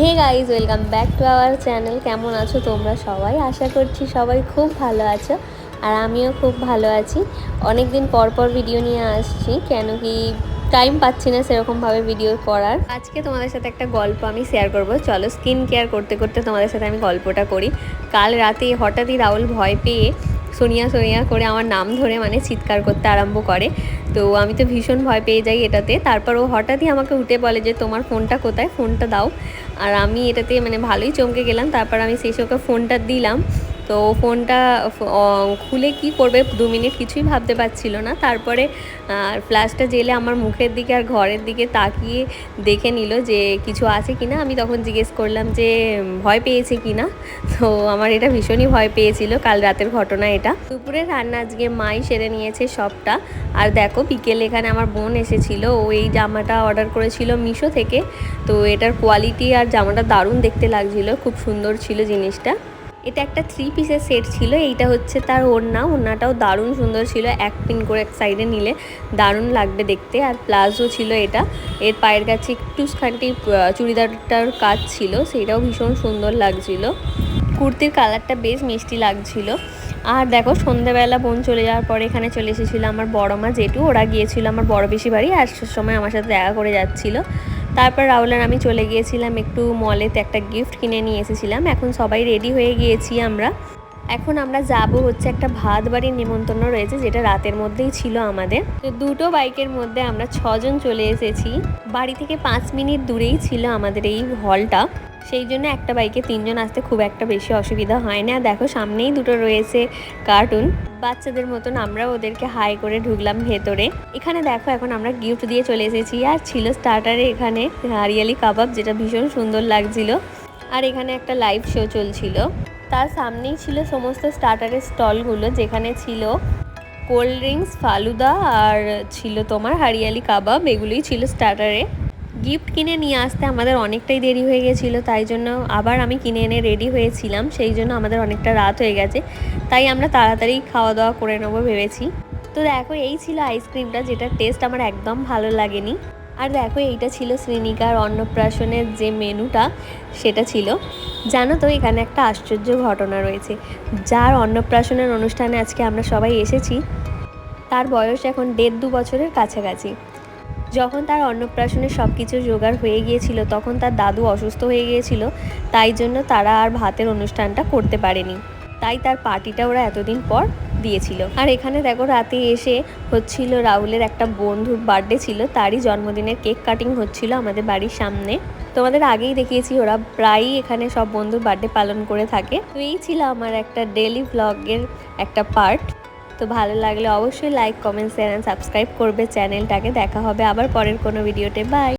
Guys welcome back to our channel কেমন আছো তোমরা সবাই? আশা করছি সবাই খুব ভালো আছো আর আমিও খুব ভালো আছি। অনেক দিন পর পর ভিডিও নিয়ে আসছি, কেন কি টাইম পাচ্ছি না সেরকমভাবে ভিডিও করার। আজকে তোমাদের সাথে একটা গল্প আমি শেয়ার করব। চলো স্কিন কেয়ার করতে করতে তোমাদের সাথে আমি গল্পটা করি। কাল রাতে হঠাৎই রাহুল ভয় পেয়ে সোনিয়া সোনিয়া করে আমার নাম ধরে মানে চিৎকার করতে আরম্ভ করে। তো আমি তো ভীষণ ভয় পেয়ে যাই এটাতে। তারপর ও হঠাৎই আমাকে উঠে বলে যে, তোমার ফোনটা কোথায়? ফোনটা দাও। আর আমি এটাতে মানে ভালোই চমকে গেলাম। তারপর আমি সেই সবকে ফোনটা দিলাম। তো ফোনটা খুলে কি করবে দু মিনিট কিছুই ভাবতে পারছিল না। তারপরে ফ্ল্যাশটা জেলে আমার মুখের দিকে আর ঘরের দিকে তাকিয়ে দেখে নিল যে কিছু আছে কি না আমি তখন জিজ্ঞেস করলাম যে, ভয় পেয়েছে কি না তো আমার এটা ভীষণই ভয় পেয়েছিল, কাল রাতের ঘটনা এটা। দুপুরে রান্না আজকে মাই সেরে নিয়েছে সবটা। আর দেখো, বিকেলে এখানে আমার বোন এসেছিল, ও এই জামাটা অর্ডার করেছিল মিশো থেকে। তো এটার কোয়ালিটি আর জামাটা দারুণ দেখতে লাগছিল, খুব সুন্দর ছিল জিনিসটা। এটা একটা থ্রি পিসের সেট ছিল, এইটা হচ্ছে তার ওড়না, ওড়নাটাও দারুণ সুন্দর ছিল, এক পিন করে এক সাইডে নিলে দারুণ লাগবে দেখতে, আর প্লাজো ছিল এটা, এর পায়ের কাছে একটু খানটি চুড়িদারটার কাজ ছিল, সেটাও ভীষণ সুন্দর লাগছিল। কুর্তির কালারটা বেশ মিষ্টি লাগছিল। আর দেখো, সন্ধেবেলা বোন চলে যাওয়ার পরে এখানে চলে এসেছিল আমার বড় মা জেঠু ওরা গিয়েছিল আমার বড় বেশি বাড়ি আসার সময় আমার সাথে দেখা করে যাচ্ছিল। তারপর রাহুল আর আমি চলে গিয়েছিলাম একটু মলেতে একটা গিফট কিনে নিয়ে এসেছিলাম। এখন সবাই রেডি হয়ে গিয়েছি আমরা। এখন আমরা যাব হচ্ছে একটা ভাত বাড়ির নিমন্ত্রণ রয়েছে, যেটা রাতের মধ্যেই ছিল আমাদের। তো দুটো বাইকের মধ্যে আমরা ছজন চলে এসেছি। বাড়ি থেকে পাঁচ মিনিট দূরেই ছিল আমাদের এই হলটা। সেই জন্য একটা বাইকে তিনজন আসতে খুব একটা বেশি অসুবিধা হয় না। দেখো, সামনেই দুটো রয়েছে কার্টুন। বাচ্চাদের মতন আমরা ওদেরকে হাই করে ঢুকলাম ভেতরে। এখানে দেখো, এখন আমরা গিফট দিয়ে চলে এসেছি। আর ছিল স্টার্টারে এখানে হারিয়ালি কাবাব, যেটা ভীষণ সুন্দর লাগছিল। আর এখানে একটা লাইভ শো চলছিল। তার সামনেই ছিল সমস্ত স্টার্টারের স্টলগুলো যেখানে ছিল কোল্ড ড্রিঙ্কস ফালুদা আর ছিল তোমার হারিয়ালি কাবাব, এগুলোই ছিল স্টার্টারে গিফট কিনে নিয়ে আসতে আমাদের অনেকটাই দেরি হয়ে গেছিল, তাই জন্য আবার আমি কিনে এনে রেডি হয়েছিলাম, সেই জন্য আমাদের অনেকটা রাত হয়ে গেছে। তাই আমরা তাড়াতাড়ি খাওয়া দাওয়া করে নেব ভেবেছি। তো দেখো, এই ছিল আইসক্রিমটা যেটার টেস্ট আমার একদম ভালো লাগেনি। আর দেখো, এইটা ছিল শ্রীনিকার অন্নপ্রাশনের যে মেনুটা, সেটা ছিল। জানো তো, এখানে একটা আশ্চর্য ঘটনা রয়েছে। যার অন্নপ্রাশনের অনুষ্ঠানে আজকে আমরা সবাই এসেছি, তার বয়স এখন দেড় দু বছরের কাছাকাছি। যখন তার অন্নপ্রাশনের সব কিছু জোগাড় হয়ে গিয়েছিল, তখন তার দাদু অসুস্থ হয়ে গিয়েছিল, তাই জন্য তারা আর ভাতের অনুষ্ঠানটা করতে পারেনি। তাই তার পার্টিটা ওরা এতদিন পর দিয়েছিল। আর এখানে দেখো রাতে এসে হচ্ছিল রাহুলের একটা বন্ধুর বার্থডে ছিল, তারই জন্মদিনের কেক কাটিং হচ্ছিল আমাদের বাড়ির সামনে। তোমাদের আগেই দেখিয়েছি ওরা প্রায়ই এখানে সব বন্ধুর বার্থডে পালন করে থাকে। তো এই ছিল আমার একটা ডেলি ভ্লগের একটা পার্ট তো ভালো লাগলে অবশ্যই like comment share and subscribe করবে চ্যানেলটাকে। দেখা হবে আবার পরের কোনো ভিডিওতে বাই